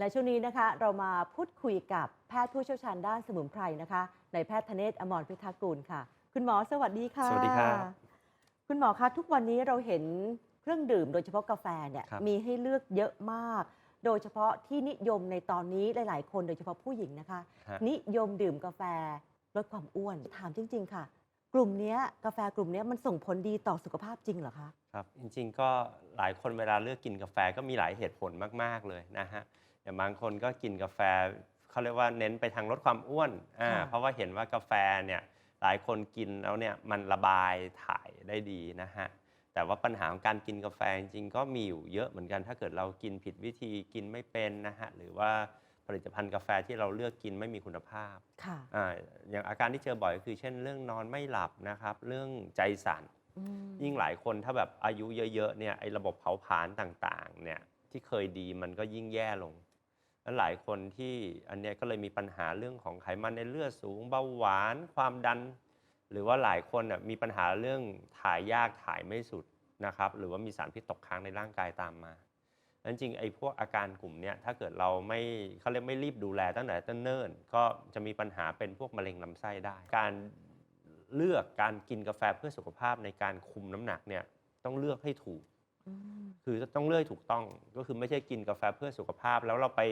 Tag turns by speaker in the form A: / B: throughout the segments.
A: และช่วงนี้นะคะเรามาพูดคุยกับแพทย์ผู้เชี่ยวชาญด้านสมุนไพรนะคะในแพทย์ธเนศอมรพิทักษ์กุลค่ะ คุณหมอสวัสดีค่ะ
B: สวัสดีครับ
A: คุณหมอคะทุกวันนี้เราเห็นเครื่องดื่มโดยเฉพาะกาแฟเนี่ย
B: ครับ
A: มีให้เลือกเยอะมาก โดยเฉพาะที่นิยมในตอนนี้หลาย ๆ คนโดยเฉพาะผู้หญิงนะคะ
B: ฮะ
A: นิยมดื่มกาแฟลดความอ้วนถามจริง ๆ ค่ะ กลุ่มเนี้ยกาแฟกลุ่มเนี้ยมันส่งผลดีต่อสุขภาพจริงเหรอคะ
B: ครับจริง ๆ ก็หลายคนเวลาเลือกกินกาแฟก็มีหลายเหตุผลมากๆเลยนะฮะ อย่างบางคนก็กินกาแฟเขาเรียกว่าเน้นไปทางลดความอ้วนอ่า
A: ค่ะ
B: เพราะว่าเห็นว่ากาแฟเนี่ยหลายคนกินแล้วเนี่ยมันระบายถ่ายได้ดีนะฮะแต่ว่าปัญหาของการกินกาแฟจริงๆก็มีอยู่เยอะเหมือนกัน ถ้าเกิดเรากินผิดวิธีกินไม่เป็นนะฮะหรือว่าผลิตภัณฑ์กาแฟที่เราเลือกกินไม่มีคุณภาพ
A: ค่ะ
B: อ่าอย่างอาการที่เจอบ่อยก็คือ เช่น เรื่องนอนไม่หลับนะครับ เรื่องใจสั่น
A: อืม
B: ยิ่งหลายคนถ้าแบบอายุเยอะๆเนี่ยไอ้ระบบเผาผลาญต่างๆเนี่ยที่เคยดีมันก็ยิ่งแย่ลง แล้วหลายคนที่อันเนี้ยก็เลยมีปัญหาเรื่องของไขมันในเลือดสูงเบาหวานความดัน หรือว่าหลายคนน่ะมีปัญหาเรื่องถ่ายยากถ่ายไม่สุดนะครับหรือว่ามีสารพิษตกค้างในร่างกายตามมานั้นจริงไอ้พวกอาการกลุ่มเนี้ยถ้าเกิดเราไม่เขาเรียกไม่รีบดูแลตั้งแต่ต้นเนิ่นๆก็จะมีปัญหาเป็นพวกมะเร็งลำไส้ได้ การเลือกการกินกาแฟเพื่อสุขภาพในการคุมน้ำหนักเนี่ยต้องเลือกให้ถูก
A: อืม
B: คือต้องเลือกถูกต้องก็คือไม่ใช่กินกาแฟเพื่อสุขภาพ แล้วเราไป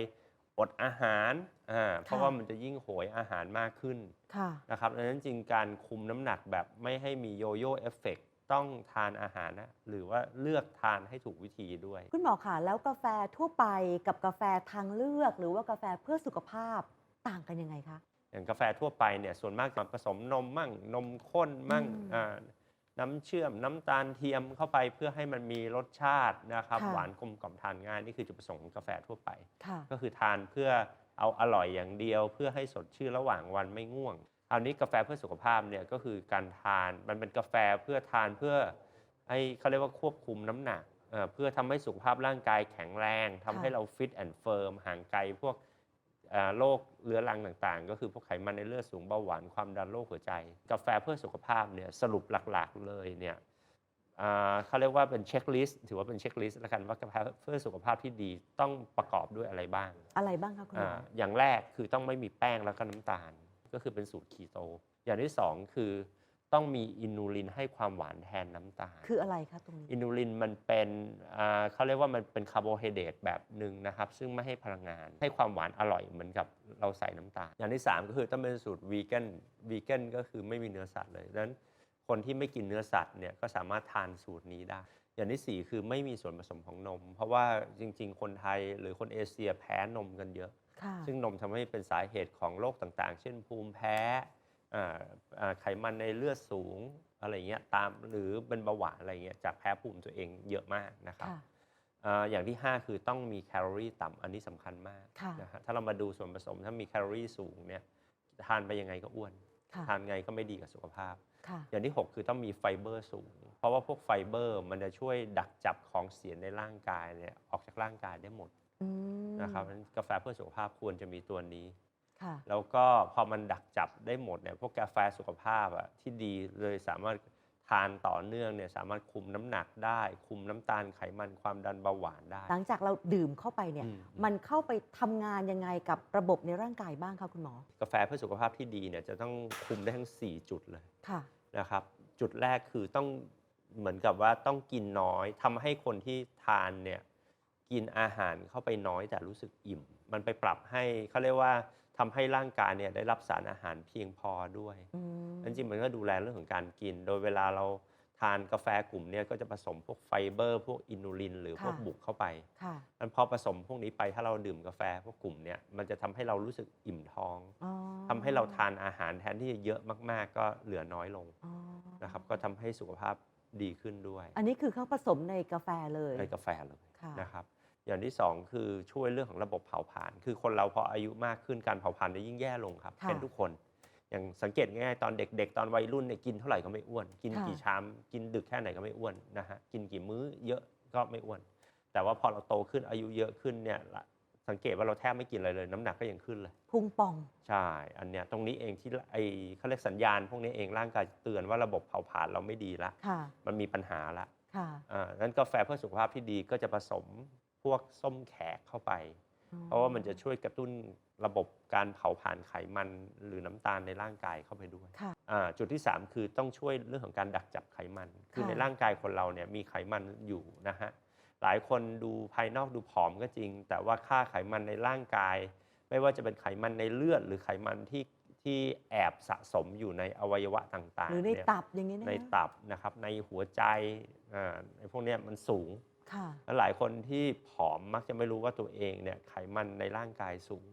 B: อดอาหารอ่าเพราะว่ามันจะยิ่งโหยอาหารมากขึ้น
A: ค่ะ
B: นะครับดังนั้นจริงการคุมน้ำหนักแบบไม่ให้มีโยโย่เอฟเฟกต้องทานอาหารนะหรือว่าเลือกทานให้ถูกวิธีด้วย
A: คุณหมอคะแล้วกาแฟทั่วไปกับกาแฟทางเลือก หรือว่ากาแฟเพื่อสุขภาพต่างกันยังไงคะ
B: อย่างกาแฟทั่วไปเนี่ยส่วนมากจะผสมนมมั่งนมข้นมั่ง
A: อืม
B: อ่า น้ำเชื่อมน้ำตาลเทียมเข้าไปเพื่อให้มันมีรสชาตินะครับ
A: ค่ะ
B: หวานกลมกล่อมทานง่ายนี่คือจุดประสงค์ของกาแฟทั่วไป
A: ค่ะ
B: ก็คือทานเพื่อเอาอร่อยอย่างเดียว เพื่อให้สดชื่นระหว่างวันไม่ง่วงคราวนี้กาแฟเพื่อสุขภาพเนี่ยก็คือการทานมันเป็นกาแฟเพื่อทานเพื่อให้เขาเรียกว่าควบคุมน้ำหนักเอ่อเพื่อทำให้สุขภาพร่างกายแข็งแรงทำให้
A: ค่ะ
B: เราฟิตแอนด์เฟิร์มห่างไกลพวกเอ่อ โรคเรื้อรังต่างๆ ก็คือพวกไขมันในเลือดสูงเบาหวานความดันโรคหัวใจ กาแฟเพื่อสุขภาพเนี่ยสรุปหลักๆเลยเนี่ยอ่าเขาเรียกว่าเป็นเช็คลิสต์ถือว่าเป็นเช็คลิสต์แล้วกันว่ากาแฟเพื่อสุขภาพที่ดีต้องประกอบด้วยอะไรบ้าง
A: อะไรบ้างคะคุณหมอ
B: อาอย่างแรกคือต้องไม่มีแป้งแล้วก็น้ำตาล ก็คือเป็นสูตรคีโต อย่างที่สองคือ ต้องมีอินูลินให้ความหวานแทนน้ำตาล
A: คืออะไรคะตรงนี้
B: อินูลินมันเป็นอ่าเขาเรียกว่ามันเป็นคาร์โบไฮเดรตแบบหนึ่งนะครับ ซึ่งไม่ให้พลังงาน ให้ความหวานอร่อยเหมือนกับเราใส่น้ำตาล อย่างที่ 3 ก็คือต้องเป็นสูตรวีแกนวีแกนก็คือไม่มีเนื้อสัตว์เลยดังนั้นคนที่ไม่กินเนื้อสัตว์เนี่ยก็สามารถทานสูตรนี้ได้ อย่างที่ 4 คือไม่มีส่วนผสมของนม เพราะว่าจริง ๆ คนไทยหรือคนเอเชียแพ้นมกันเยอะ
A: ค่ะ
B: ซึ่งนมทำให้เป็นสาเหตุของโรคต่างๆ เช่นภูมิแพ้อ่าอ่า ไขมันในเลือดสูงอะไรเงี้ยตามหรือเป็นเบาหวานอะไรเงี้ยจากแพ้ภูมิตัวเองเยอะมากนะครับ
A: ค่ะ
B: อ่าอย่างที่ 5 คือต้องมีแคลอรี่ต่ำอันนี้สำคัญมาก
A: ค่ะ
B: นะฮะถ้าเรามาดูส่วนผสมถ้ามีแคลอรี่สูงเนี่ยทานไปยังไงก็อ้วน
A: ค่ะ
B: ทานไงก็ไม่ดีกับสุขภาพ
A: ค่ะ
B: อย่างที่ 6 คือต้องมีไฟเบอร์สูง เพราะว่าพวกไฟเบอร์มันจะช่วยดักจับของเสียในร่างกายเนี่ยออกจากร่างกายได้หมด
A: อืม
B: นะครับเพราะฉะนั้นกาแฟเพื่อสุขภาพควรจะมีตัวนี้
A: ค่ะ
B: แล้วก็พอมันดักจับได้หมดเนี่ยพวกกาแฟสุขภาพอะที่ดีเลยสามารถทานต่อเนื่องเนี่ยสามารถคุมน้ำหนักได้ คุมน้ำตาลไขมันความดันเบาหวานได้
A: หลังจากเราดื่มเข้าไปเนี่ย
B: อืม
A: มันเข้าไปทำงานยังไงกับระบบในร่างกายบ้างคะคุณหมอ
B: กาแฟเพื่อสุขภาพที่ดีเนี่ยจะต้องคุมได้ทั้ง 4 จุดเลย
A: ค่ะ
B: นะครับ จุดแรกคือต้องเหมือนกับว่าต้องกินน้อยทำให้คนที่ทานเนี่ยกินอาหารเข้าไปน้อยแต่รู้สึกอิ่ม มันไปปรับให้เขาเรียกว่า ทำให้ร่างกายเนี่ยได้รับสารอาหารเพียงพอด้วย
A: อืม
B: จริงๆมันก็ดูแลเรื่องของการกิน โดยเวลาเราทานกาแฟกลุ่มเนี้ก็จะผสมพวกไฟเบอร์ พวกอินูลิน หรือพวก
A: ค่ะ
B: บุกเข้าไป
A: ค่ะ
B: มันพอผสมพวกนี้ไปถ้าเราดื่มกาแฟพวกกลุ่มเนี้ยมันจะทำให้เรารู้สึกอิ่มท้อง
A: อ๋อ
B: ทำให้เราทานอาหารแทนที่จะเยอะมาก ๆ ก็เหลือน้อยลง
A: อ๋อ
B: นะครับก็ทำให้สุขภาพดีขึ้นด้วย
A: อันนี้คือเขาผสมในกาแฟเลย
B: ในกาแฟเลย
A: ค่ะ
B: นะครับ อย่างที่สองคือช่วยเรื่องของระบบเผาผลาญคือคนเราพออายุมากขึ้นการเผาผลาญจะยิ่งแย่ลงครับ
A: ค่ะ
B: เป็นทุกคน อย่างสังเกตง่ายๆตอนเด็ก ๆ ตอนวัยรุ่นเนี่ยกินเท่าไหร่ก็ไม่อ้วน กิน
A: ค่ะ
B: กี่ชามกินดึกแค่ไหนก็ไม่อ้วนนะฮะกินกี่มื้อเยอะก็ไม่อ้วน แต่ว่าพอเราโตขึ้นอายุเยอะขึ้นเนี่ยละสังเกตว่าเราแทบไม่กินอะไรเลย น้ำหนักก็ยังขึ้นเลย
A: พุงป่อง
B: ใช่อันเนี้ยตรงนี้เองที่ไอเขาเรียกสัญญาณ พวกนี้เองร่างกายเตือนว่าระบบเผาผลาญเราไม่ดีละ
A: ค่ะ
B: มันมีปัญหาละ
A: ค่ะ
B: อ่านั้นกาแฟเพื่อสุขภาพที่ดีก็จะผสม พวกส้มแขกเข้าไป เพราะว่ามันจะช่วยกระตุ้นระบบการเผาผลาญไขมันหรือน้ำตาลในร่างกายเข้าไปด้วย
A: ค่ะ
B: อ่าจุดที่ 3 คือต้องช่วยเรื่องของการดักจับไขมัน คือ
A: ค่ะ
B: ในร่างกายคนเราเนี่ยมีไขมันอยู่นะฮะ หลายคนดูภายนอกดูผอมก็จริง แต่ว่าค่าไขมันในร่างกาย ไม่ว่าจะเป็นไขมันในเลือด หรือไขมันที่ที่แอบสะสมอยู่ในอวัยวะต่างๆ
A: หรือใน
B: เย
A: ตับอย่างนี้นะ
B: ในตับนะครับในหัวใจอ่าในพวกเนี้ยมันสูง
A: ค่ะ
B: แล้วหลายคนที่ผอมมักจะไม่รู้ว่าตัวเองเนี่ยไขมันในร่างกายสูง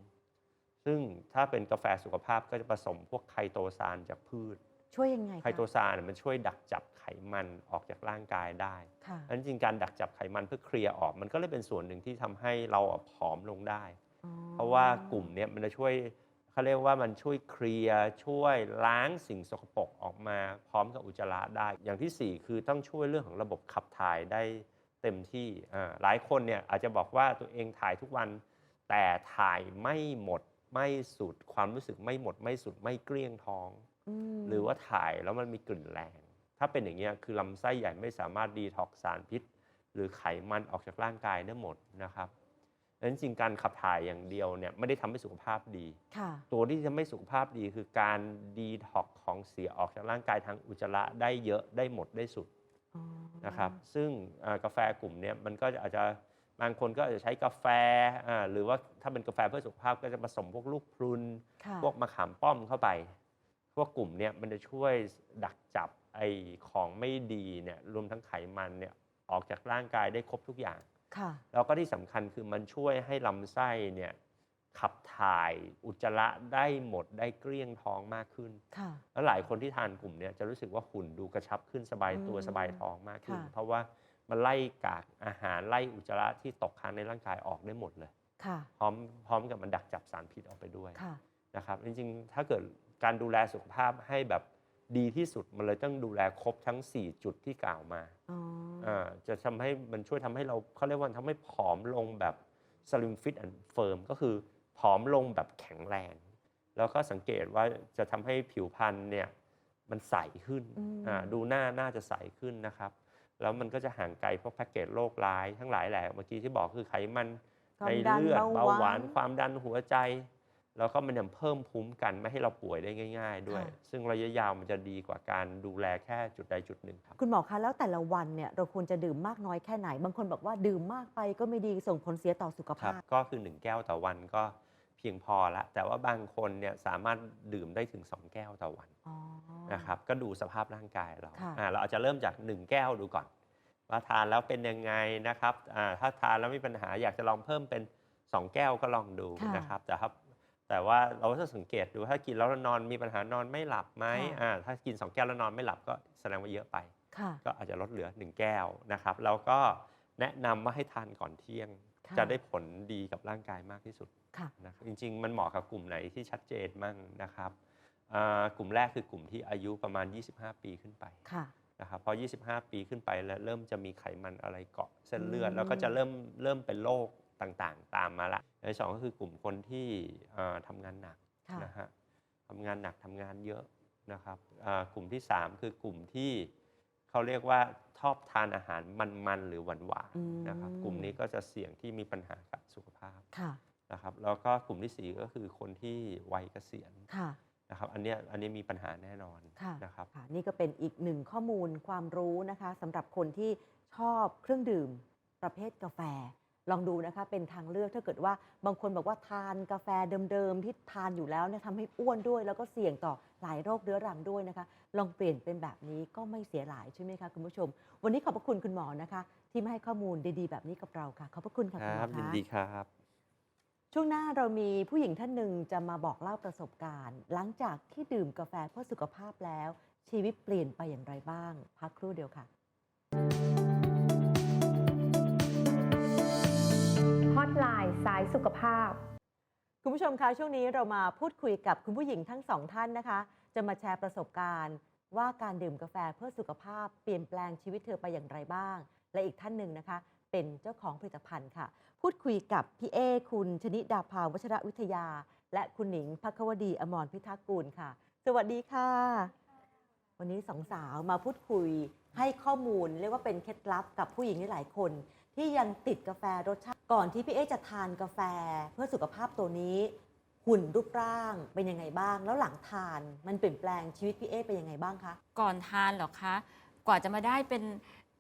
B: ซึ่งถ้าเป็นกาแฟสุขภาพก็จะผสมพวกไคโตซานจากพืช
A: ช่วยยังไงคะ
B: ไคโตซานเนี่ยมันช่วยดักจับไขมันออกจากร่างกายได้
A: ค่ะ
B: อันจริงการดักจับไขมันเพื่อเคลียร์ออกมันก็เลยเป็นส่วนหนึ่งที่ทำให้เราอะผอมลงได้
A: อ๋อ
B: เพราะว่ากลุ่มเนี้ยมันจะช่วยเขาเรียกว่ามันช่วยเคลียร์ช่วยล้างสิ่งสกปรกออกมา พร้อมกับอุจจาระได้ อย่างที่สี่คือต้องช่วยเรื่องของระบบขับถ่ายได้ เต็มที่อ่าหลายคนเนี่ยอาจจะบอกว่าตัวเองถ่ายทุกวัน แต่ถ่ายไม่หมดไม่สุดความรู้สึกไม่หมดไม่สุดไม่เกลี้ยงท้อง
A: ม
B: หรือว่าถ่ายแล้วมันมีกลิ่นแรง ถ้าเป็นอย่างเงี้ยคือลำไส้ใหญ่ไม่สามารถดีท็อกซ์สารพิษ หรือไขมันออกจากร่างกายได้หมดนะครับดังนั้นจริงการขับถ่ายอย่างเดียวเนี่ยไม่ได้ทำให้สุขภาพดี
A: ค่ะ
B: ตัวที่จะไม่สุขภาพดีคือการดีท็อกซ์ของเสียออกจากร่างกายทางอุจจาระได้เยอะได้หมดได้สุด
A: อ๋อ
B: นะครับซึ่งอ่ากาแฟกลุ่มเนี้ยมันก็อาจจะบางคนก็อาจจะใช้กาแฟอ่าหรือว่าถ้าเป็นกาแฟเพื่อสุขภาพก็จะผสมพวกลูกพรุน
A: ค่ะ
B: พวกมะขามป้อมเข้าไป พวกกลุ่มเนี่ยมันจะช่วยดักจับไอ้ของไม่ดีเนี่ยรวมทั้งไขมันเนี่ยออกจากร่างกายได้ครบทุกอย่าง
A: ค่ะ
B: แล้วก็ที่สำคัญคือมันช่วยให้ลำไส้เนี่ย ขับถ่ายอุจจาระได้หมดได้เกลี้ยงท้องมากขึ้น
A: ค่ะ
B: แล้วหลายคนที่ทานกลุ่มเนี่ยจะรู้สึกว่าหุ่นดูกระชับขึ้นสบายตัว
A: อืม
B: สบายท้องมากขึ้น
A: ค่ะ
B: เพราะว่ามันไล่กากอาหารไล่อุจจาระที่ตกค้างในร่างกายออกได้หมดเลย
A: ค่ะ
B: พร้อมพร้อมกับมันดักจับสารพิษออกไปด้วย
A: ค่ะ
B: นะครับจริงๆ ถ้าเกิดการดูแลสุขภาพให้แบบดีที่สุดมันเลยต้องดูแลครบทั้ง 4 จุดที่กล่าวมา
A: อ๋อา
B: จะทำให้มันช่วยทำให้เราเขาเรียกว่าทำให้ผอมลงแบบ slim fit and firm ก็คือ ผอมลงแบบแข็งแรง แล้วก็สังเกตว่าจะทำให้ผิวพรรณเนี่ยมันใสขึ้น
A: อืม
B: อ่าดูหน้าน่าจะใสขึ้นนะครับ แล้วมันก็จะห่างไกลพวกแพ็กเกจโรคร้ายทั้งหลายแหละเมื่อกี้ที่บอกคือไขมัน
A: ควา
B: ใน
A: มดัน
B: เลือด
A: เบา
B: เบาหวาน
A: หวาน
B: ความดันหัวใจ แล้วก็มันยังเพิ่มภูมิกันไม่ให้เราป่วยได้ง่าย ๆ ด้วย
A: ค่ะ
B: ซึ่งระยะยาวมันจะดีกว่าการดูแลแค่จุดใดจุดหนึ่งครับ
A: คุณหมอคะแล้วแต่ละวันเนี่ยเราควรจะดื่มมากน้อยแค่ไหน บางคนบอกว่าดื่มมากไปก็ไม่ดีส่งผลเสียต่อสุข
B: ครับ
A: ภาพ
B: ก็คือ 1 แก้วต่อวันก็เพียงพอละ แต่ว่าบางคนเนี่ยสามารถดื่มได้ถึง 2 แก้วต่อวัน
A: อ๋อ
B: นะครับก็ดูสภาพร่างกายเรา
A: ค่ะ
B: อ่าเราอาจจะเริ่มจาก 1 แก้วดูก่อน ว่าทานแล้วเป็นยังไงนะครับอ่าถ้าทานแล้วไม่มีปัญหาอยากจะลองเพิ่มเป็น 2 แก้วก็ลองดู
A: ค่ะ
B: นะครับแต่ครับแต่ว่าเราก็จะสังเกตดูถ้ากินแล้วนอนมีปัญหานอนไม่หลับไหม
A: ค่ะ
B: อ่าถ้ากิน 2 แก้วแล้วนอนไม่หลับก็แสดงว่าเยอะไป
A: ค่ะ
B: ก็อาจจะลดเหลือ 1 แก้วนะครับแล้วก็แนะนำว่าให้ทานก่อนเที่ยง
A: ค่ะ
B: จะได้ผลดีกับร่างกายมากที่สุด
A: ค่ะ
B: นะครับจริง ๆ มันเหมาะกับกลุ่มไหนที่ชัดเจนมั่งนะครับอ่ากลุ่มแรกคือกลุ่มที่อายุประมาณ 25 ปีขึ้นไป
A: ค่ะ
B: นะครับพอ 25 ปีขึ้นไปแล้วเริ่มจะมีไขมันอะไรเกาะเส้นเลือด
A: อืม
B: แล้วก็จะเริ่มเริ่มเป็นโรคต่างๆ ตามมาละอันที่สองก็คือกลุ่มคนที่อ่าทำงานหนัก
A: ค่ะ
B: นะฮะทำงานหนักทำงานเยอะนะครับอ่ากลุ่มที่ 3 คือกลุ่มที่ เขาเรียกว่าชอบทานอาหารมันๆหรือหวาน
A: อืม
B: ๆนะครับ กลุ่มนี้ก็จะเสี่ยงที่มีปัญหากับสุขภาพ
A: ค่ะ
B: นะครับ แล้วก็กลุ่มที่4ก็คือคนที่วัยเกษียณ
A: ค่ะ
B: นะครับ อันเนี้ยอันนี้มีปัญหาแน่นอน
A: ค่ะ
B: นะครับ
A: ค่ะ นี่ก็เป็นอีกหนึ่งข้อมูลความรู้นะคะสำหรับคนที่ชอบเครื่องดื่มประเภทกาแฟ ลองดูนะคะ เป็นทางเลือกถ้าเกิดว่าบางคนบอกว่าทานกาแฟเดิมๆที่ทานอยู่แล้วเนี่ยทำให้อ้วนด้วย แล้วก็เสี่ยงต่อหลายโรคเรื้อรังด้วยนะคะ ลองเปลี่ยนเป็นแบบนี้ก็ไม่เสียหลายใช่ไหมคะคุณผู้ชม วันนี้ขอบพระคุณคุณหมอนะคะ ที่มาให้ข้อมูลดีๆแบบนี้กับเราค่ะ ขอบพระคุณค่ะ
B: ค
A: คุณหม
B: รั
A: อบ
B: ยิน
A: คะ
B: ดีครับ
A: ช่วงหน้าเรามีผู้หญิงท่านหนึ่งจะมาบอกเล่าประสบการณ์ หลังจากที่ดื่มกาแฟเพื่อสุขภาพแล้ว ชีวิตเปลี่ยนไปอย่างไรบ้าง พักครู่เดียวค่ะ
C: ตไลน์สายสุขภาพ
A: คุณผู้ชมคะช่วงนี้เรามาพูดคุยกับคุณผู้หญิงทั้งสองท่านนะคะ จะมาแชร์ประสบการณ์ ว่าการดื่มกาแฟเพื่อสุขภาพเปลี่ยนแปลงชีวิตเธอไปอย่างไรบ้าง และอีกท่านหนึ่งนะคะ เป็นเจ้าของผลิตภัณฑ์ค่ะ พูดคุยกับพี่เอคุณชนิดาภาวัชรวิทยา และคุณหนิงพักวดีอมรพิทักษ์กูลค่ะ สวัสดีค่ะ วันนี้สองสาวมาพูดคุยให้ข้อมูลเรียกว่าเป็นเคล็ดลับกับผู้หญิงหลายคน ที่ยังติดกาแฟรสชาติ ก่อนที่พี่เอจะทานกาแฟ เพื่อสุขภาพตัวนี้ หุ่นรูปร่างเป็นยังไงบ้าง แล้วหลังทานมันเปลี่ยนแปลงชีวิตพี่เอเป็นยังไงบ้างคะ
D: ก่อนทานเหรอคะ กว่าจะมาได้เป็น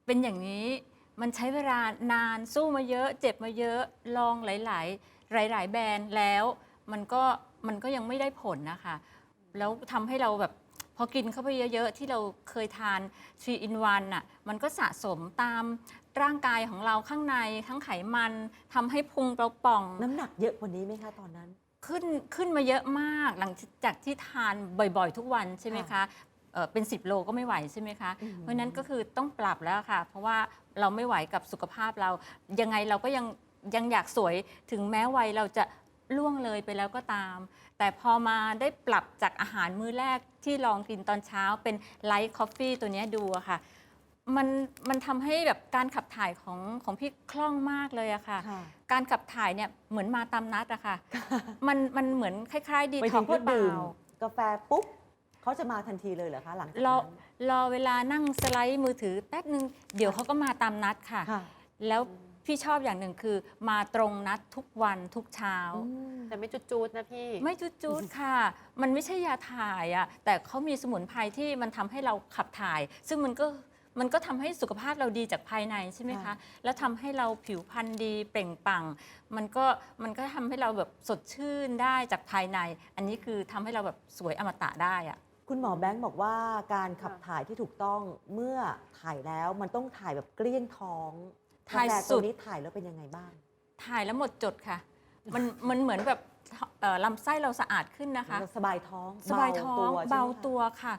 D: เป็นอย่างนี้มันใช้เวลานานสู้มาเยอะ เจ็บมาเยอะลองหลาย ๆ หลาย ๆ แบรนด์แล้วมันก็มันก็ยังไม่ได้ผลนะคะ แล้วทำให้เราแบบพอกินเข้าไปเยอะ ๆ ที่เราเคยทาน3 in 1น่ะมันก็สะสมตาม ร่างกายของเราข้างในทั้งไขมันทำให้พุงเราป่อง
A: น้ำหนักเยอะกว่านี้ไหมคะตอนนั้น
D: ขึ้นขึ้นมาเยอะมากหลังจากที่ทานบ่อยๆ ทุกวันใช่ไหมคะเอ่อเป็น 10 โลก็ไม่ไหวใช่ไหมคะ
A: อืม
D: เพราะฉะนั้นก็คือต้องปรับแล้วค่ะ เพราะว่าเราไม่ไหวกับสุขภาพเรา ยังไงเราก็ยังยังอยากสวยถึงแม้วัยเราจะล่วงเลยไปแล้วก็ตาม แต่พอมาได้ปรับจากอาหารมื้อแรกที่ลองกินตอนเช้าเป็นไลท์คอฟฟี่ตัวเนี้ยดูอะค่ะ มันมันทำให้แบบการขับถ่ายของของพี่คล่องมากเลยอะค่ะ
A: ค่ะ
D: การขับถ่ายเนี่ยเหมือนมาตามนัดอะค่ะ มันมันเหมือนคล้ายๆดี
A: ไป
D: ท็
A: ถึ
D: อก
A: ง
D: ห
A: ก็
D: รือเป
A: ดื่ม
D: ล่า
A: กาแฟปุ๊บเขาจะมาทันทีเลยเหรอคะหลังจาก
D: รอ
A: นั้น
D: รอเวลานั่งสไลด์มือถือแป๊บนึง เดี๋ยวเขาก็มาตามนัดค่ะ
A: ค่ะ
D: แล้วพี่ชอบอย่างหนึ่งคือ มาตรงนัดทุกวันทุกเช้า
A: อืม
E: แต่ไม่จุดๆนะพี่
D: ไม่จุดๆค่ะ มันไม่ใช่ยาถ่ายอะแต่เขามีสมุนไพรที่มันทำให้เราขับถ่าย ซึ่งมันก็ มันก็ทำให้สุขภาพเราดีจากภายในใช่ไหมคะ
A: ค่ะ
D: แล้วทำให้เราผิวพรรณดีเปล่งปลั่ง มันก็มันก็ทำให้เราแบบสดชื่นได้จากภายใน อันนี้คือทำให้เราแบบสวยอมตะได้อะ
A: คุณหมอแบงค์บอกว่าการขับถ่ายที่ถูกต้องเมื่อถ่ายแล้วมันต้องถ่ายแบบเกลี้ยงท้อง
D: ถ่าย
A: กาแฟ
D: สุ
A: ตัว
D: ด
A: นี้ถ่ายแล้วเป็นยังไงบ้าง
D: ถ่ายแล้วหมดจดค่ะ มันมันเหมือนแบบเอ่อลำไส้เราสะอาดขึ้นนะคะ
A: สบายท้อง
D: สบายท้อง
A: ใช่ไหมคะ
D: เบาตัวค่ะ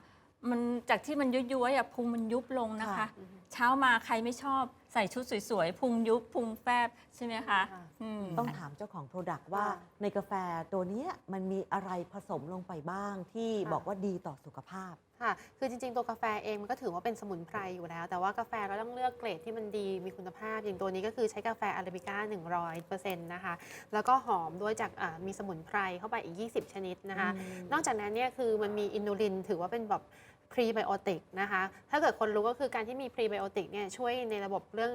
D: มันจากที่มันย้วยๆอะพุงมันยุบลงนะคะ
A: ค่ะ
D: เช้ามาใครไม่ชอบใส่ชุดสวยๆพุงยุบพุงแฟบใช่ไหมคะ
E: ค่ะ
D: อืม
A: ต้องถามเจ้าของโปรดักต์ว่า
E: ค่ะ
A: ในกาแฟตัวเนี้ยมันมีอะไรผสมลงไปบ้างที่
E: ค่ะ
A: บอกว่าดีต่อสุขภาพ
E: ค่ะ คือจริง ๆ ตัวกาแฟเองมันก็ถือว่าเป็นสมุนไพรอยู่แล้ว แต่ว่ากาแฟก็ต้องเลือกเกรดที่มันดีมีคุณภาพ อย่างตัวนี้ก็คือใช้กาแฟอาราบิก้า 100%นะคะ แล้วก็หอมด้วยจากอ่ามีสมุนไพรเข้าไปอีก 20 ชนิดนะคะ
A: อืม
E: นอกจากนั้นเนี่ยคือมันมีอินูลินถือว่าเป็นแบบ พรีไบโอติกนะคะ ถ้าเกิดคนรู้ก็คือการที่มีพรีไบโอติกเนี่ยช่วยในระบบเรื่อง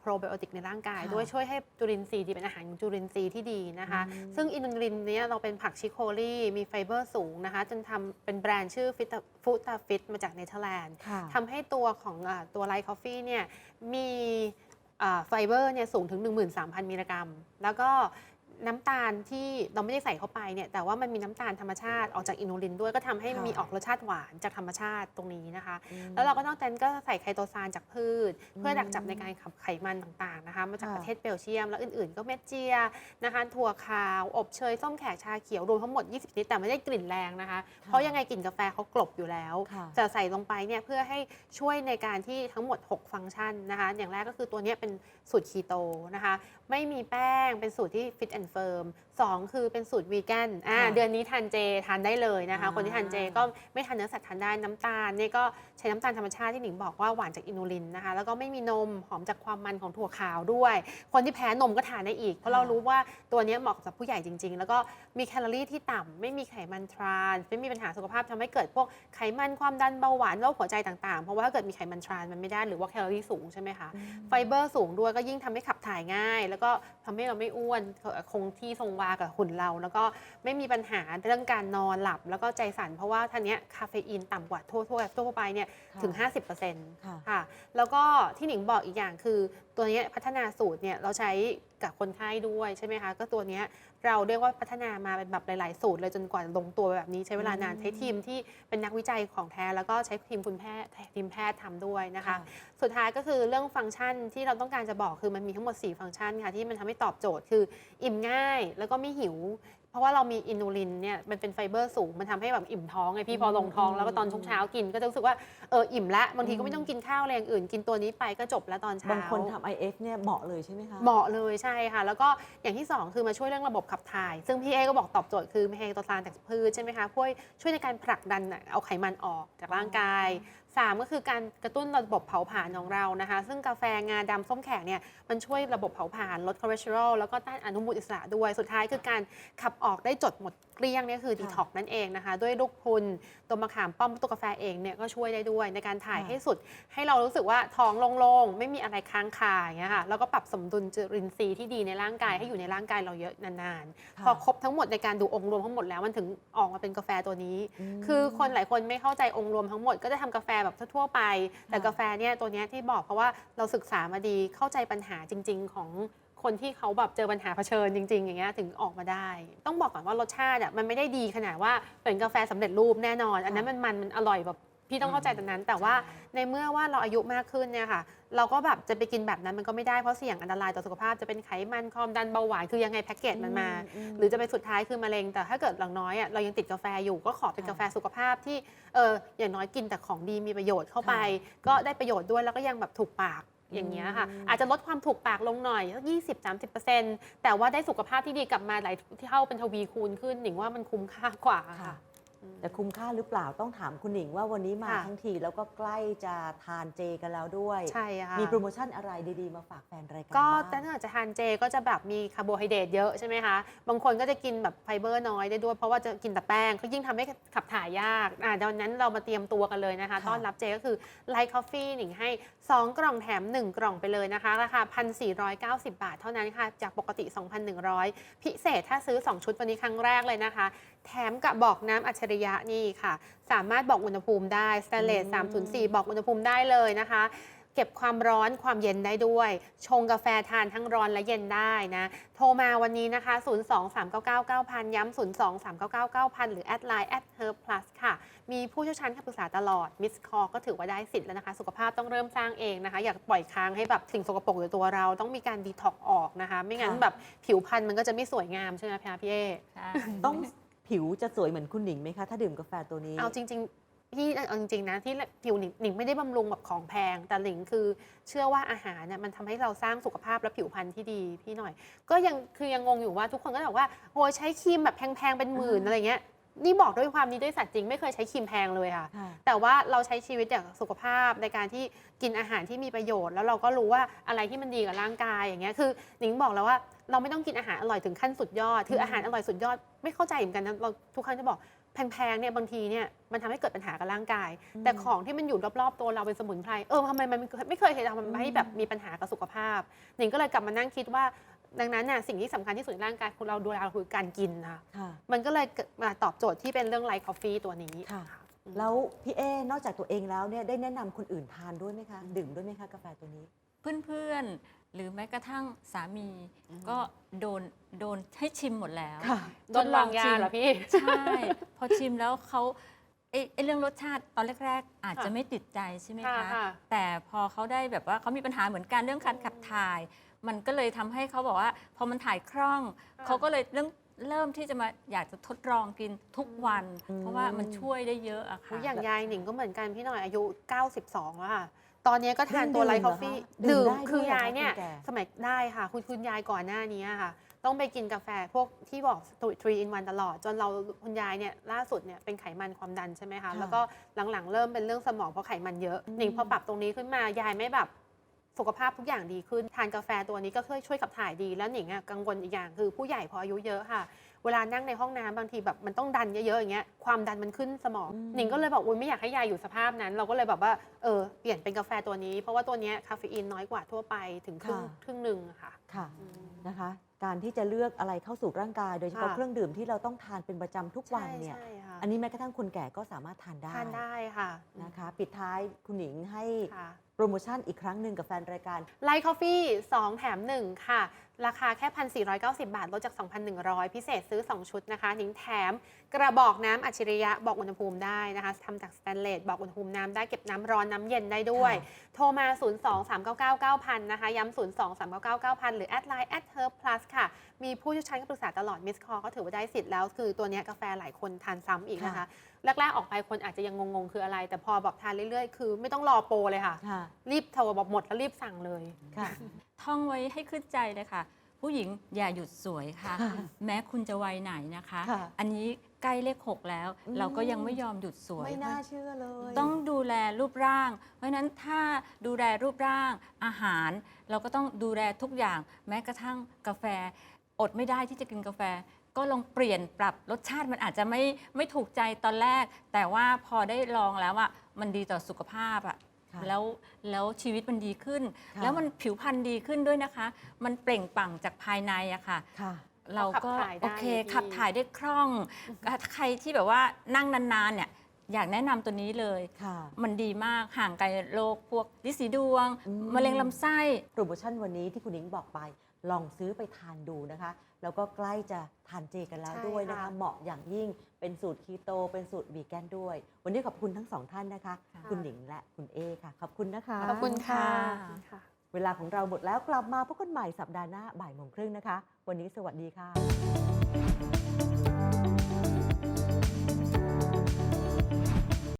E: โปรไบโอติกในร่างกาย
A: ค่ะ
E: ด้วยช่วยให้จุลินทรีย์ดีเป็นอาหารของจุลินทรีย์ที่ดีนะคะ
A: อืม
E: ซึ่งอินูลินเนี่ยเราเป็นผักชิโคลีมีไฟเบอร์สูงนะคะ จนทำเป็นแบรนด์ชื่อฟิตฟูตาฟิตมาจากเนเธอร์แลนด์
A: ค่ะ
E: ทำให้ตัวของอาตัวไลท์คอฟฟี่เนี่ยมีอ่าไฟเบอร์เนี่ยสูงถึง 13,000 มิลลิกรัม แล้วก็ น้ำตาลที่เราไม่ได้ใส่เข้าไปเนี่ยแต่ว่ามันมีน้ำตาลธรรมชาติออกจากอินูลินด้วยก็ทำให้
A: ค่ะ
E: มีออกรสชาติหวานจากธรรมชาติตรงนี้นะคะ
A: อืม
E: แล้วเราก็นอกจากนั้นก็ใส่ไคโตซานจากพืช เพื่อ
A: ม
E: ดักจับในการขับไขมันต่างๆนะคะมาจาก
A: ค่ะ
E: ประเทศเบลเยียม แล้วอื่นๆ ก็เม็ดเจียนะคะถั่วขาว อบเชยส้มแขกชาเขียวรวมทั้งหมด 20ชนิดแต่ไม่ได้กลิ่นแรงนะคะเพราะยังไงกลิ่นกาแฟเขากลบอยู่แล้ว
A: ค่ะ
E: จะใส่ลงไปเนี่ยเพื่อให้ช่วยในการที่ทั้งหมด 6 ฟังก์ชันนะคะ อย่างแรกก็คือตัวเนี้ยเป็นสูตรคีโตนะคะ ไม่มีแป้งเป็นสูตรที่ฟิตแอนเฟิร์ม สองคือเป็นสูตรวีแกนอ่า
A: ค่ะ
E: เดือนนี้ทานเจทานได้เลยนะคะ
A: อ่า
E: คนที่ทานเจก็ไม่ทานเนื้อสัตว์ทานได้น้ำตาลเนี่ยก็ใช้น้ำตาลธรรมชาติที่หนิงบอกว่าหวานจากอินูลินนะคะ แล้วก็ไม่มีนมหอมจากความมันของถั่วขาวด้วย คนที่แพ้นมก็ทานได้อีก เพราะเรารู้ว่าตัวเนี้ยเหมาะกับผู้ใหญ่จริง ๆ แล้วก็มีแคลอรี่ที่ต่ำไม่มีไขมันทรานส์ไม่มีปัญหาสุขภาพทำให้เกิดพวกไขมันความดันเบาหวานโรคหัวใจต่างๆ เพราะว่าถ้าเกิดมีไขมันทรานส์มันไม่ได้หรือว่าแคลอรี่สูงใช่ไหมคะ ไฟเบอร์สูงด้วยก็ยิ่งทำให้ขับถ่ายง่าย แล้วก็ทำให้เราไม่อ้วนคงที่ทรงวากับหุ่นเรา แล้วก็ไม่มีปัญหาเรื่องการนอนหลับ แล้วก็ใจสั่นเพราะว่าทันเนี้ยคาเฟอีนต่ำกว่าทั่วทั่วทั่วไปเนี่ย
A: ค่ะ
E: ถึง 50%
A: ค่ะ
E: ค่ะแล้วก็ที่หนิงบอกอีกอย่างคือตัวเนี้ยพัฒนาสูตรเนี่ยเราใช้กับคนไข้ด้วยใช่ไหมคะก็ตัวเนี้ย เราเรียกว่าพัฒนามาเป็นแบบหลาย ๆ สูตรเลยจนกว่าลงตัวแบบนี้ใช้เวลานาน
A: อืม
E: ใช้ทีมที่เป็นนักวิจัยของแท้ แล้วก็ใช้ทีมคุณแพทย์ทีมแพทย์ทำด้วยนะคะ สุดท้ายก็คือเรื่องฟังก์ชันที่เราต้องการจะบอกคือมันมีทั้งหมด 4 ฟังก์ชันค่ะที่มันทำให้ตอบโจทย์คือ อิ่มง่ายแล้วก็ไม่หิวเพ ราะว่าเรามีอินูลินเนี่ยมันเป็นไฟเบอร์สูง มันทำให้แบบอิ่มท้องไงพี่พอลงท้องแล้วก็ตอนช่วงเช้ากินก็จะรู้สึกว่าเอออิ่มละบางทีก็ไม่ต้องกินข้าวอะไรอย่างอื่น กินตัวนี้ไปก็จบแล้วตอนเช้า
A: บางคนทำ IF เนี่ยเหมาะเลยใช่ไหมคะ
E: เหมาะเลยใช่ค่ะ แล้วก็อย่างที่ 2 คือมาช่วยเรื่องระบบขับถ่าย ซึ่งพี่เอก็บอกตอบโจทย์คือไม่ให้ตัวซานจากพืชใช่ไหมคะช่วยช่วยในการผลักดันเอาไขมันออกจากร่างกายแฟ 3 ก็คือการกระตุ้นระบบเผาผลาญของเรานะคะ ซึ่งกาแฟงาดำส้มแขกเนี่ยมันช่วยระบบเผาผลาญลดคอเลสเตอรอลแล้วก็ต้านอนุมูลอิสระด้วย สุดท้ายคือการขับออกได้จดหมดเกลี้ยงเนี่ยคือ
A: ค่ะ
E: ดีท็อกนั่นเองนะคะ ด้วยลูกพรุนตัวมะขามป้อมตัวกาแฟเองเนี่ยก็ช่วยได้ด้วยในการถ่าย
A: ค่ะ
E: ให้สุด ให้เรารู้สึกว่าท้องโล่งๆไม่มีอะไรค้างคาอย่างเงี้ยค่ะแล้วก็ปรับสมดุลจุลินทรีย์ที่ดีในร่างกายให้อยู่ในร่างกายเราเยอะนานๆ
A: ค่ะ
E: พอครบทั้งหมดในการดูองค์รวมทั้งหมดแล้วมันถึงออกมาเป็นกาแฟตัวนี้
A: ม
E: คือคนหลายคนไม่เข้าใจองค์รวมทั้งหมดก็จะทำกาแฟแบบแบบทั่วๆไป แต่กาแฟเนี่ยตัวเนี้ยที่บอกเพราะว่าเราศึกษามาดีเข้าใจปัญหาจริง ๆ ของคนที่เขาแบบเจอปัญหาเผชิญจริง ๆ อย่างเงี้ยถึงออกมาได้ ต้องบอกก่อนว่ารสชาติอะมันไม่ได้ดีขนาดว่าเป็นกาแฟสำเร็จรูปแน่นอน อันนั้นมันมันมันอร่อยแบบ พี่ต้องเข้าใจตรงนั้น แต่ว่า
A: ใช่
E: ในเมื่อว่าเราอายุมากขึ้นเนี่ยค่ะ เราก็แบบจะไปกินแบบนั้นมันก็ไม่ได้เพราะเสี่ยงอันตรายต่อสุขภาพจะเป็นไขมันความดันเบาหวานคือยังไงแพ็กเกจมันมา หรือจะไปสุดท้ายคือมะเร็ง แต่ถ้าเกิดอย่างน้อยอะเรายังติดกาแฟอยู่ก็ขอเป็น
A: ค่ะ
E: กาแฟสุขภาพที่เอออย่างน้อยกินแต่ของดีมีประโยชน์เข้าไป ก็ได้ประโยชน์ด้วยแล้วก็ยังแบบถูกปากอย่างเงี้ยค่ะ
A: อืม
E: อาจจะลดความถูกปากลงหน่อยสักยี่สิบสามสิบเปอร์เซ็นต์แต่ว่าได้สุขภาพที่ดีกลับมาหลายเท่าเป็นทวีคูณขึ้นหนิงว่ามันคุ้มค่ากว่า
A: ค่ะ
E: ค่ะอืม
A: แต่คุ้มค่าหรือเปล่าต้องถามคุณหนิงว่าวันนี้มา
E: ค่ะ
A: ทั้งทีแล้วก็ใกล้จะทานเจกันแล้วด้วย
E: ใช่ค่ะ
A: มีโปรโมชั่นอะไรดีๆ มาฝากแฟนรายการ
E: ก็
A: บ้าง
E: ถ้าเกิดจะทานเจก็จะแบบมีคาร์โบไฮเดรตเยอะใช่ไหมคะ บางคนก็จะกินแบบไฟเบอร์น้อยได้ด้วย เพราะว่าจะกินแต่แป้งก็ยิ่งทำให้ขับถ่ายยากอ่าดังนั้นเรามาเตรียมตัวกันเลยนะคะ
A: ค่ะ
E: ต้อนรับเจก็คือไลท์คอฟฟี่หนิงให้ 2 กล่องแถม 1 กล่องไปเลยนะคะ ราคา 1,490 บาทเท่านั้นค่ะ จากปกติ 2,100 พิเศษถ้าซื้อ 2 ชุดวันนี้ครั้งแรกเลยนะคะแถมกับบอกน้ำอัจฉริยะนี่ค่ะ สามารถบอกอุณหภูมิได้สแตนเลส
A: อืม
E: 304 บอกอุณหภูมิได้เลยนะคะ เก็บความร้อนความเย็นได้ด้วย ชงกาแฟทานทั้งร้อนและเย็นได้นะ โทรมาวันนี้นะคะ 023999000 ย้ำ023999000 หรือแอดไลน์แอดเ e r plus ค่ะ มีผู้เชี่ยวชาญให้คำปรึกษาตลอดมิสคอก็ถือว่าได้สิทธิ์แล้วนะคะ สุขภาพต้องเริ่มสร้างเองนะคะ อยากปล่อยค้างให้แบบสิ่งสกปรกอยู่ตัวเราต้องมีการดีท็อกออกนะคะ ไม่งั้น
A: ค่ะ
E: แบบผิวพรรณมันก็จะไม่สวยงามใช่ไหมพี่อาพี่เอ
D: ใช่
A: ต้อง ผิวจะสวยเหมือนคุณหนิงไหมคะ ถ้าดื่มกาแฟตัวนี้
E: เอาจริง ๆ พี่เอาจริงๆนะที่ผิวหนิงหนิงไม่ได้บำรุงแบบของแพง แต่หนิงคือเชื่อว่าอาหารเนี่ยมันทำให้เราสร้างสุขภาพและผิวพรรณที่ดีพี่หน่อย ก็ยังคือยังงงอยู่ว่าทุกคนก็บอกว่าโอ้ยใช้ครีมแบบแพงๆเป็นหมื่น
A: อ่า
E: อะไรเงี้ย นี่บอกด้วยความนี้ด้วยสัตว์จริงไม่เคยใช้ครีมแพงเลยค่ะ
A: ค่ะ
E: แต่ว่าเราใช้ชีวิตอย่างสุขภาพในการที่กินอาหารที่มีประโยชน์ แล้วเราก็รู้ว่าอะไรที่มันดีกับร่างกายอย่างเงี้ยคือหนิงบอกแล้วว่าเราไม่ต้องกินอาหารอร่อยถึงขั้นสุดยอด คือ
A: ม
E: อาหารอร่อยสุดยอดไม่เข้าใจเหมือนกันนะเราทุกครั้งจะบอกแพงๆเนี่ยบางทีเนี่ยมันทำให้เกิดปัญหากับร่างกาย แต่ของที่มันอยู่รอบๆตัวเราเป็นสมุนไพรเออทำไมมันไม่เคยเห็นทำให้แบบมีปัญหากับสุขภาพหนิงก็เลยกลับมานั่งคิดว่า ดังนั้นน่ะสิ่งที่สำคัญที่สุดในร่างกายของเราดูแลคือการกินค่ะ
A: ค่ะ
E: มันก็เลยเกิดมาตอบโจทย์ที่เป็นเรื่องไลท์คอฟฟี่ตัวนี้
A: ค่ะ
E: อืม
A: แล้วพี่เอนอกจากตัวเองแล้วเนี่ยได้แนะนำคนอื่นทานด้วยไหมคะ ดื่มด้วยไหมคะกาแฟตัวนี้
D: เพื่อนๆ หรือแม้กระทั่งสามี
A: อืม
D: ก็โดนโดนให้ชิมหมดแล้ว
A: ค่ะ
E: โดนวางยาเหรอพี่
D: ใช่ พอชิมแล้วเขาไอ้ไอ้เรื่องรสชาติตอนแรก ๆ อาจจะ
E: ค่ะ
D: ไม่ติดใจใช่ไหม
E: ค่ะ
D: คะ
E: ค่ะ
D: แต่พอเขาได้แบบว่าเขามีปัญหาเหมือนกันเรื่องการขับถ่าย มันก็เลยทำให้เขาบอกว่า พอมันถ่ายคล่อง
E: ค่ะ
D: เขาก็เลยเรื่องเริ่มที่จะมาอยากจะทดลองกินทุกวัน
A: อืม
D: เพราะว่ามันช่วยได้เยอะอะ
E: อุ๊
D: ค่ะ
E: ยอย่างยายหนิงก็เหมือนกันพี่หน่อยอายุ 92 แล้วค่ะ ตอนนี้ก็ทานตัว
A: ยัง
E: ไล
A: ดื่ม
E: ท์คอฟฟี่
A: เหรอคะดื่
E: ดื่
A: ม
E: ม
A: ได้ด้วย
E: คือ
A: เหรอคะ
E: ยายเนี่ย
A: คุณแก่
E: สมัยได้ค่ะ คุณคุณยายก่อนหน้านี้ค่ะ ต้องไปกินกาแฟพวกที่บอก3 in 1ตลอด จนเราคุณยายเนี่ยล่าสุดเนี่ยเป็นไขมันความดันใช่ไหมคะ
A: ค่ะ
E: แล้วก็หลังๆเริ่มเป็นเรื่องสมองเพราะไขมันเยอะ
A: อืม
E: หนิงพอปรับตรงนี้ขึ้นมายายไม่แบบ สุขภาพทุกอย่างดีขึ้น ทานกาแฟตัวนี้ก็ช่วยช่วยขับถ่ายดี แล้วหนิงอะกังวลอีกอย่างคือผู้ใหญ่พออายุเยอะค่ะ เวลานั่งในห้องน้ำบางทีแบบมันต้องดันเยอะๆอย่างเงี้ยความดันมันขึ้นสมอง
A: อืม
E: หนิงก็เลยบอกอุ้ยไม่อยากให้ยายอยู่สภาพนั้น เราก็เลยแบบว่าเออเปลี่ยนเป็นกาแฟตัวนี้ เพราะว่าตัวเนี้ยคาเฟอีนน้อยกว่าทั่วไปถึงครึ่ง
A: ค่ะ
E: ครึ่งหนึ่งอะค่ะ
A: ค่ะ
E: อืม
A: นะคะ การที่จะเลือกอะไรเข้าสู่ร่างกาย โดยเฉพาะ
E: ค่ะ
A: เครื่องดื่มที่เราต้องทานเป็นประจำทุกวันเนี่ย
E: ใช่ใช่ค่ะ
A: อันนี้แม้กระทั่งคนแก่ก็สามารถทานได้
E: ทานได้ค่ะ
A: นะคะ ปิดท้ายคุณหนิงให้
E: ค่ะ
A: โปรโมชั่นอีกครั้งหนึ่งกับแฟนรายการ
E: ไลท์คอฟฟี่2แถม 1 ค่ะ ราคาแค่ 1,490 บาท ลดจาก 2,100 พิเศษซื้อ 2 ชุดนะคะหนิงแถมกระบอกน้ำอัจฉริยะบอกอุณหภูมิได้นะคะทำจากสแตนเลสบอกอุณหภูมิน้ำได้เก็บน้ำร้อนน้ำเย็นได้ด้วย
A: ค่ะ
E: โทรมา 023999000 นะคะ ย้ำ023999000 หรือแอดไลน์แอดเ e r plus ค่ะ มีผู้เชี่ยวชาญให้ปรึกษาตลอดมิสคอก็ถือว่าได้สิทธิ์แล้ว คือตัวเนี้ยกาแฟหลายคนทานซ้ำอีกนะคะ แรก ๆ ออกไปคนอาจจะยังงงๆ คืออะไร แต่พอบอกทานเรื่อยๆ คือไม่ต้องรอโปรเลยค่ะ
A: ค่ะ
E: รีบโทรบอกหมดแล้วรีบสั่งเลย
A: ค่ะ
D: ท่องไว้ให้ขึ้นใจเลยค่ะ ผู้หญิงอย่าหยุดสวยค่ะ
A: ค่ะ
D: แม้คุณจะวัยไหนนะคะ
A: ค่ะ
D: อันนี้ใกล้เลขหกแล้ว
A: อืม
D: เราก็ยังไม่ยอมหยุดสวย
A: ไม่น่าเชื่อเลย
D: ต้องดูแลรูปร่าง เพราะฉะนั้นถ้าดูแลรูปร่างอาหาร เราก็ต้องดูแลทุกอย่าง แม้กระทั่งกาแฟ อดไม่ได้ที่จะกินกาแฟ ก็ลองเปลี่ยนปรับรสชาติมันอาจจะไม่ไม่ถูกใจตอนแรก แต่ว่าพอได้ลองแล้วอะมันดีต่อสุขภาพอะ
A: ค่ะ
D: แล้วแล้วชีวิตมันดีขึ้น
A: ค่ะ
D: แล้วมันผิวพรรณดีขึ้นด้วยนะคะ มันเปล่งปลั่งจากภายในอะค่ะ
A: ค่ะ
D: เราก็
E: ขับถ่ายได้
D: โอเค
E: ดี
D: ขับถ่ายได้คล่อง ใครที่แบบว่านั่งนานๆเนี่ยอยากแนะนำตัวนี้เลย
A: ค่ะ
D: มันดีมากห่างไกลโรคพวกลิสีดวง
A: อืม
D: มะเร็งลำไส้
A: โปรโมชั่นวันนี้ที่คุณนิ้งบอกไป ลองซื้อไปทานดูนะคะ แล้วก็ใกล้จะทานเจกันแล้ว
E: ใช่
A: ด้วยนะคะ
E: ค่ะ
A: เหมาะอย่างยิ่งเป็นสูตรคีโต เป็นสูตรวีแกนด้วย วันนี้ขอบคุณทั้งสองท่านนะคะ
D: ค่ะ
A: คุณหนิงและคุณเอค่ะ ขอบคุณนะคะ
E: ขอบคุณค่ะ
D: ค่ะ
A: เวลาของเราหมดแล้วกลับมาพบกันใหม่สัปดาห์หน้าบ่ายโมงครึ่งนะคะ วันนี้สวัสดีค่ะ